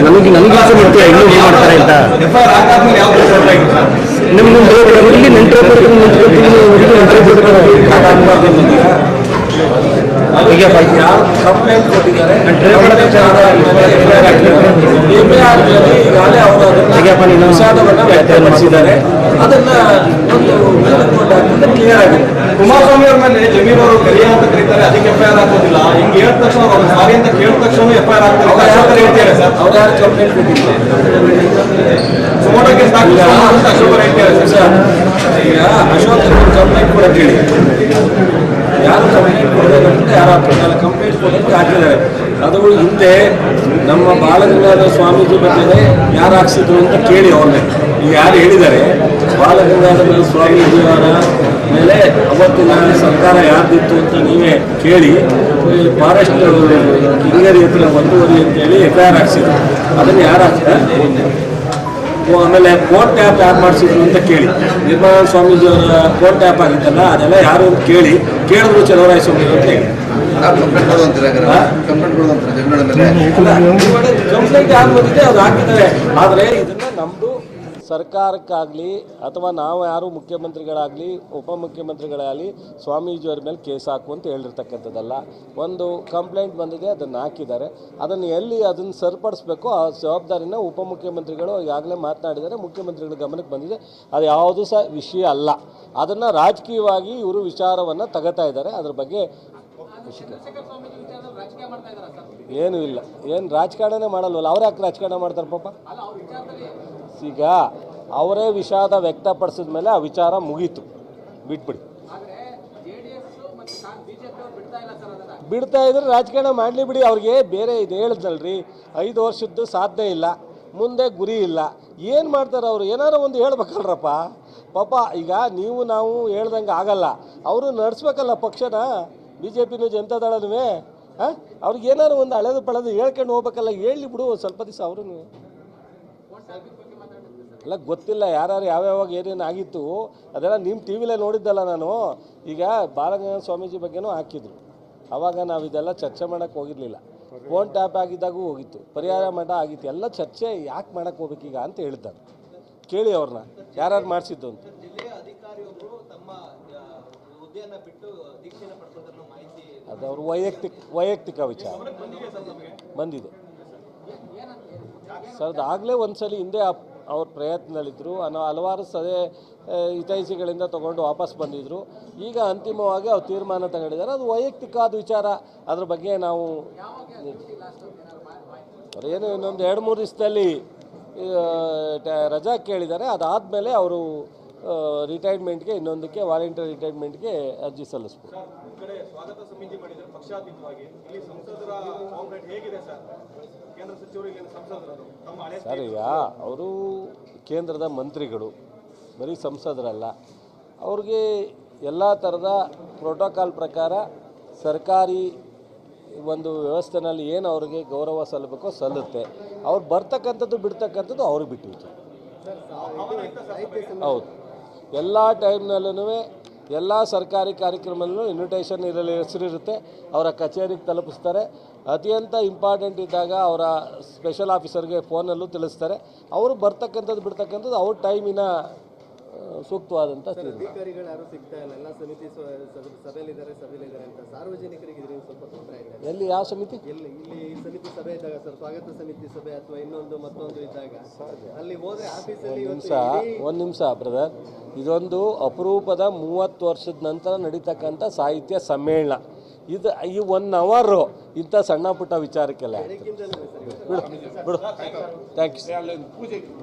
ನನಗೆ ನನಗೆ ಇಷ್ಟ ಮಾಡ್ತೀಯ ಇನ್ನೂ ಏನು ಮಾಡ್ತಾರೆ ಅಂತ. ನಿಮ್ಮ ನಿಮ್ಮ ಇಲ್ಲಿ ನೆಂಟರು ಬರ್ಕೊಂಡು ನಿಂತ್ಕೊಳ್ತೀನಿ ಹಾಕಿದ್ರೆ ಕ್ಲಿಯರ್ ಆಗಿದೆ. ಕುಮಾರಸ್ವಾಮಿ ಅವ್ರ ಮೇಲೆ ಜಮೀರ್ ಅವರು ಕರಿಯ ಅಂತ ಕರೀತಾರೆ ಅದಕ್ಕೆ ಎಫ್ ಐ ಆರ್ ಹಾಕೋದಿಲ್ಲ. ಹಿಂಗೆ ಹೇಳಿದ ತಕ್ಷಣ ಅವರು ಸಾರಿ ಅಂತ ಕೇಳಿದ ತಕ್ಷಣ ಎಫ್ ಐ ಆರ್ ಹಾಕ್ತಾರೆ ಹೇಳ್ತಾರೆ ಸರ್. ಅವ್ರು ಯಾರು ಕಂಪ್ಲೇಂಟ್ ಕೊಟ್ಟಿಲ್ಲ ಅಂತ ಅಶೋಕ್ ಅವ್ರು ಹೇಳ್ತಾರೆ ಸರ್. ಈಗ ಅಶೋಕ್ ಕಂಪ್ಲೇಂಟ್ ಕೂಡ ಕೇಳಿ. ಯಾರು ಕಂಪ್ಲೇಂಟ್ ಕೊಡಬೇಕಂತ ಯಾರು ಹಾಕ್ತಾರೆ ಕಂಪ್ಲೇಂಟ್ ಕೊಡೋದಕ್ಕೆ ಹಾಕಿದ್ದಾರೆ ಅದು ಹಿಂದೆ ನಮ್ಮ ಬಾಲಗಂಗಾಧರ ಸ್ವಾಮೀಜಿ ಬಗ್ಗೆ ಯಾರು ಹಾಕ್ಸಿದ್ರು ಅಂತ ಕೇಳಿ ಅವ್ರನ್ನೇ. ಈಗ ಯಾರು ಹೇಳಿದ್ದಾರೆ? ಬಾಲಗಂಗಾಧರ ಸ್ವಾಮೀಜಿಯವರ ಮೇಲೆ ಅವತ್ತಿನ ಸರ್ಕಾರ ಯಾರ್ದಿತ್ತು ಅಂತ ನೀವೇ ಕೇಳಿ ಈ ಫಾರೆಸ್ಟ್ ಹಿರಿಯರಿ ಹತ್ರ ಒಂದೂವರೆ ಅಂತೇಳಿ ಎಫ್ ಐ ಆರ್ ಹಾಕ್ಸಿದ್ರು. ಅದನ್ನು ಯಾರು ಹಾಕ್ತಾರೆ ಆಮೇಲೆ ಕೋರ್ಟ್ ಟ್ಯಾಪ್ ಯಾರು ಮಾಡಿಸಿದ್ರು ಅಂತ ಕೇಳಿ. ನಿರ್ಮಲಾ ಸ್ವಾಮೀಜಿ ಅವರ ಕೋರ್ಟ್ ಆ್ಯಪ್ ಆಗಿತ್ತಲ್ಲ ಅದೆಲ್ಲ ಯಾರು ಕೇಳಿ ಕೇಳಿದ್ರು ಚಲವರಾಯಿಸ್ಕೊಂಡು ಅಂತ ಹೇಳಿ. ಕಂಪ್ಲೇಂಟ್ ಯಾರು ಬಂದಿದೆ ಅದು ಹಾಕಿದ್ದಾರೆ. ಆದರೆ ಇದನ್ನ ನಮ್ಮದು ಸರ್ಕಾರಕ್ಕಾಗಲಿ ಅಥವಾ ನಾವು ಯಾರು ಮುಖ್ಯಮಂತ್ರಿಗಳಾಗಲಿ, ಉಪಮುಖ್ಯಮಂತ್ರಿಗಳಾಗಲಿ ಸ್ವಾಮೀಜಿಯವ್ರ ಮೇಲೆ ಕೇಸ್ ಹಾಕು ಅಂತ ಹೇಳಿರ್ತಕ್ಕಂಥದ್ದಲ್ಲ. ಒಂದು ಕಂಪ್ಲೇಂಟ್ ಬಂದಿದೆ, ಅದನ್ನು ಹಾಕಿದ್ದಾರೆ. ಅದನ್ನು ಎಲ್ಲಿ ಅದನ್ನು ಸರಿಪಡಿಸ್ಬೇಕು? ಆ ಜವಾಬ್ದಾರಿನ ಉಪಮುಖ್ಯಮಂತ್ರಿಗಳು ಈಗಾಗಲೇ ಮಾತನಾಡಿದ್ದಾರೆ, ಮುಖ್ಯಮಂತ್ರಿಗಳ ಗಮನಕ್ಕೆ ಬಂದಿದೆ. ಅದು ಯಾವುದು ಸಹ ವಿಷಯ ಅಲ್ಲ. ಅದನ್ನು ರಾಜಕೀಯವಾಗಿ ಇವರು ವಿಚಾರವನ್ನು ತಗೋತಾ ಇದ್ದಾರೆ. ಅದ್ರ ಬಗ್ಗೆ ಏನೂ ಇಲ್ಲ. ಏನು ರಾಜಕಾರಣನೇ ಮಾಡಲ್ವಲ್ಲ? ಅವ್ರು ಯಾಕೆ ರಾಜಕಾರಣ ಮಾಡ್ತಾರೆ ಪಾಪ? ಈಗ ಅವರೇ ವಿಷಾದ ವ್ಯಕ್ತಪಡಿಸಿದ ಮೇಲೆ ಆ ವಿಚಾರ ಮುಗೀತು. ಬಿಟ್ಬಿಡಿ. ಬಿಡ್ತಾ ಇದ್ರೆ ರಾಜಕಾರಣ ಮಾಡಲಿ ಬಿಡಿ ಅವ್ರಿಗೆ ಬೇರೆ ಇದು ಹೇಳಿದ್ನಲ್ರಿ. ಐದು ವರ್ಷದ್ದು ಸಾಧ್ಯ ಇಲ್ಲ ಮುಂದೆ ಗುರಿ ಇಲ್ಲ. ಏನು ಮಾಡ್ತಾರೆ ಅವರು? ಏನಾರು ಒಂದು ಹೇಳ್ಬೇಕಲ್ರಪ್ಪ. ಪಾಪ ಈಗ ನೀವು ನಾವು ಹೇಳ್ದಂಗೆ ಆಗಲ್ಲ. ಅವರು ನಡೆಸ್ಬೇಕಲ್ಲ ಪಕ್ಷನ ಬಿ ಜೆ ಪಿನೂ ಜನತಾದಳನೂ ಹಾಂ? ಅವ್ರಿಗೆ ಏನಾರು ಒಂದು ಹಳೆದು ಪಳೆದು ಹೇಳ್ಕೊಂಡು ಹೋಗ್ಬೇಕಲ್ಲ ಹೇಳಿ ಬಿಡು ಸ್ವಲ್ಪ ದಿವಸ ಅವರು ಅಲ್ಲ ಗೊತ್ತಿಲ್ಲ ಯಾರ್ಯಾರು ಯಾವ್ಯಾವಾಗ ಏನೇನು ಆಗಿತ್ತು, ಅದೆಲ್ಲ ನಿಮ್ಮ ಟಿ ವಿಲೇ ನೋಡಿದ್ದಲ್ಲ ನಾನು. ಈಗ ಬಾಲಗಂಗನ ಸ್ವಾಮೀಜಿ ಬಗ್ಗೆನೂ ಹಾಕಿದ್ರು. ಆವಾಗ ನಾವು ಇದೆಲ್ಲ ಚರ್ಚೆ ಮಾಡೋಕ್ಕೆ ಹೋಗಿರಲಿಲ್ಲ. ಫೋನ್ ಟ್ಯಾಪ್ ಆಗಿದ್ದಾಗೂ ಹೋಗಿತ್ತು. ಪರಿಹಾರ ಮಠ ಆಗಿತ್ತು. ಎಲ್ಲ ಚರ್ಚೆ ಯಾಕೆ ಮಾಡೋಕ್ಕೆ ಹೋಗ್ಬೇಕೀಗ ಅಂತ ಹೇಳಿದ್ದಾರೆ ಕೇಳಿ ಅವ್ರನ್ನ ಯಾರ್ಯಾರು ಮಾಡಿಸಿದ್ದು ಅಂತ. ಅದು ಅವ್ರ ವೈಯಕ್ತಿಕ ವೈಯಕ್ತಿಕ ವಿಚಾರ. ಬಂದಿದೆ. ಸರ್, ಅದಾಗಲೇ ಒಂದ್ಸಲಿ ಹಿಂದೆ ಅಪ್- ಅವ್ರ ಪ್ರಯತ್ನದಲ್ಲಿದ್ದರು ಅನ್ನೋ ಹಲವಾರು ಸದೆ ಹಿತೈಷಿಗಳಿಂದ ತೊಗೊಂಡು ವಾಪಸ್ ಬಂದಿದ್ದರು ಈಗ ಅಂತಿಮವಾಗಿ ಅವ್ರು ತೀರ್ಮಾನ ತಗೊಂಡಿದ್ದಾರೆ. ಅದು ವೈಯಕ್ತಿಕವಾದ ವಿಚಾರ. ಅದ್ರ ಬಗ್ಗೆ ನಾವು ಏನು ಇನ್ನೊಂದು ಎರಡು ಮೂರು ದಿವಸದಲ್ಲಿ ರಜಾ ಕೇಳಿದ್ದಾರೆ. ಅದಾದಮೇಲೆ ಅವರು ರಿಟೈರ್ಮೆಂಟ್ಗೆ ಇನ್ನೊಂದಕ್ಕೆ ವಾಲಂಟಿಯರ್ ರಿಟೈರ್ಮೆಂಟ್ಗೆ ಅರ್ಜಿ ಸಲ್ಲಿಸ್ಬೇಕು. ಈಗ ಅವರು ಕೇಂದ್ರದ ಮಂತ್ರಿಗಳು ಬರೀ ಸಂಸದರಲ್ಲ. ಅವ್ರಿಗೆ ಎಲ್ಲ ಥರದ ಪ್ರೋಟೋಕಾಲ್ ಪ್ರಕಾರ ಸರ್ಕಾರಿ ಒಂದು ವ್ಯವಸ್ಥೆನಲ್ಲಿ ಏನು ಅವ್ರಿಗೆ ಗೌರವ ಸಲ್ಲಬೇಕೋ ಸಲ್ಲುತ್ತೆ. ಅವ್ರು ಬರ್ತಕ್ಕಂಥದ್ದು ಬಿಡ್ತಕ್ಕಂಥದ್ದು ಅವ್ರಿಗೆ ಬಿಟ್ಟಿತ್ತು ಹೌದು. ಎಲ್ಲ ಟೈಮ್ನಲ್ಲೂ ಎಲ್ಲ ಸರ್ಕಾರಿ ಕಾರ್ಯಕ್ರಮದಲ್ಲೂ ಇನ್ವಿಟೇಷನ್ ಇರಲಿ ಹೆಸರಿರುತ್ತೆ ಅವರ ಕಚೇರಿಗೆ ತಲುಪಿಸ್ತಾರೆ. ಅತ್ಯಂತ ಇಂಪಾರ್ಟೆಂಟ್ ಇದ್ದಾಗ ಅವರ ಸ್ಪೆಷಲ್ ಆಫೀಸರ್ಗೆ ಫೋನಲ್ಲೂ ತಿಳಿಸ್ತಾರೆ. ಅವರು ಬರ್ತಕ್ಕಂಥದ್ದು, ಬಿಡ್ತಕ್ಕಂಥದ್ದು ಅವ್ರ ಟೈಮಿನ ಸೂಕ್ತವಾದಂಥ ಅಧಿಕಾರಿಗಳು ಯಾರು ಸಿಗ್ತಾ ಇಲ್ಲ. ಎಲ್ಲ ಸಮಿತಿ ಸಭೆಯಲ್ಲಿದ್ದಾರೆ ಸಭೆಯಲ್ಲಿದ್ದಾರೆ ಅಂತ. ಸಾರ್ವಜನಿಕರಿಗೆ ಇದರಿಂದ ಸ್ವಲ್ಪ ತೊಂದರೆ ಇದೆ ಎಲ್ಲಿ ಯಾವ ಸಮಿತಿ? ಎಲ್ಲಿ ಇಲ್ಲಿ ಈ ಸಮಿತಿ ಸಭೆ ಇದ್ದಾಗ ಸರ್ ಸ್ವಾಗತ ಸಮಿತಿ ಸಭೆ ಅಥವಾ ಇನ್ನೊಂದು ಮತ್ತೊಂದು ಇದ್ದಾಗ. ಅಲ್ಲಿ ಹೋದ್ರೆ ಆಫೀಸಲ್ಲಿ ನಿಮಿಷ ಒಂದು ನಿಮಿಷ ಬ್ರದರ್. ಇದೊಂದು ಅಪರೂಪದ ಮೂವತ್ತು ವರ್ಷದ ನಂತರ ನಡೀತಕ್ಕಂಥ ಸಾಹಿತ್ಯ ಸಮ್ಮೇಳನ. ಇದು ಈ ಒನ್ ಅವರು ಇಂಥ ಸಣ್ಣ ಪುಟ್ಟ ವಿಚಾರಕ್ಕೆಲ್ಲ ಬಿಡು ಬಿಡು. Thank you